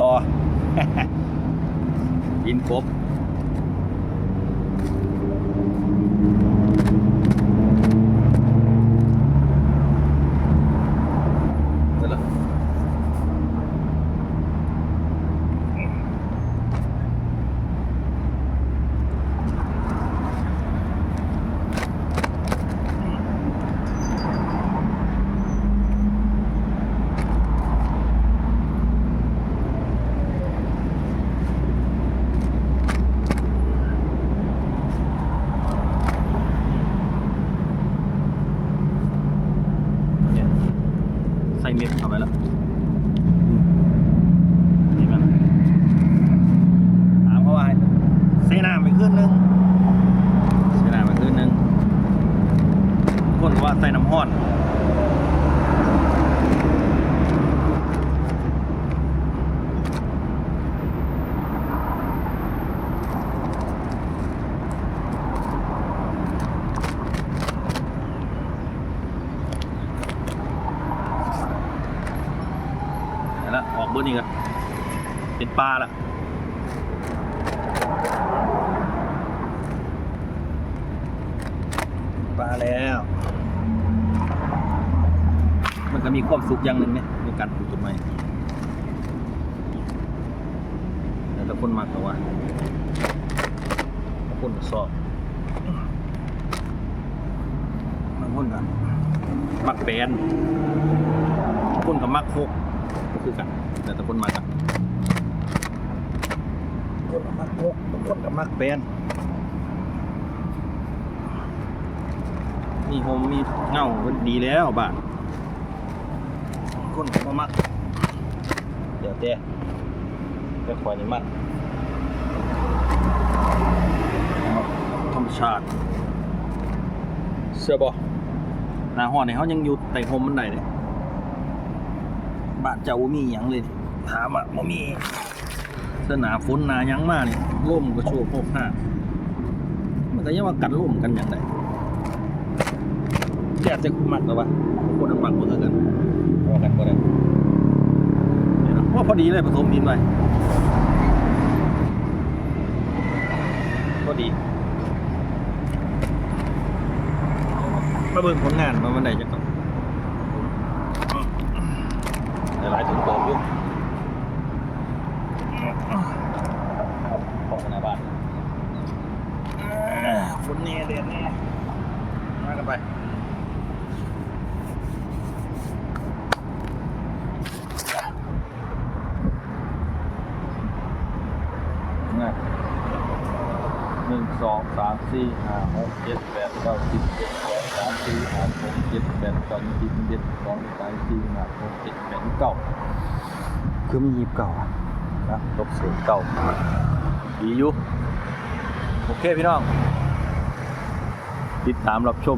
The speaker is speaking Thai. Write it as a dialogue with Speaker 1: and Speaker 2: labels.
Speaker 1: ต่อ กินครบเสร็จแล้วเนี่ยใส่ เม็ดเข้าไปแล้วนี่มันถามเขาว่าให้เซน้ำไปขึ้นนึงเซน้ำไปขึ้นนึงคนก็ว่าใส่น้ำห้อน เห็ นออกเบอร์นี้ก็เป็นปลาละปลาแล้ว มันก็มีความสุขอย่างหนึ่งเนี่ยในการปลูกต้นไม้แต่คนมากกว่าบาคนก็ชอบบางคนก็มักแปนคนก็มักโคก คือกัน แต่ต่คนมากันคนกับมักพกคนกับมักแปนมีโฮมมีเงาดีแล้วบ้านคนกับมักเดี๋ยวแต่แต่คอยนี่มักธรรมชาติเสื้อบ่หน้าห้อนเนี่ยเขายังอยู่ใต้โฮมมันได้เลย บ้านเจ้าบ่มีหยังเลยถามอะบ่มีเสื้อหนาฝนหนาหยังมานี่ร่มก็โชว์โพกหน้ามันก็ยังว่ากันร่มกันอย่างไรแก่จะมักหรอวะคนมันมักบ่เท่ากันพอกันบ่ได้เดี๋ยวนะว่าพอดีเลยผสมดินไว้พอดีมาเบิ่งผลงานมาวันใดจะก่อน หลายถุงเติมอยู่ของธนาบาลคนนี้เด็ดนี่มากันไป นึ่งสองสามสี่ห้าหกเจ็ดแปดเก้าสิบเจ็ดสองสามสี่ห้าหกเจ็ดแปดเก้าสิบเจ็ดสองสามสี่ห้าหกเจ็ดแปดเก้าคือมียีบเก่าอะนะลบเศษเก่าดีอยู่โอเคพี่น้อง ติดตามรับชม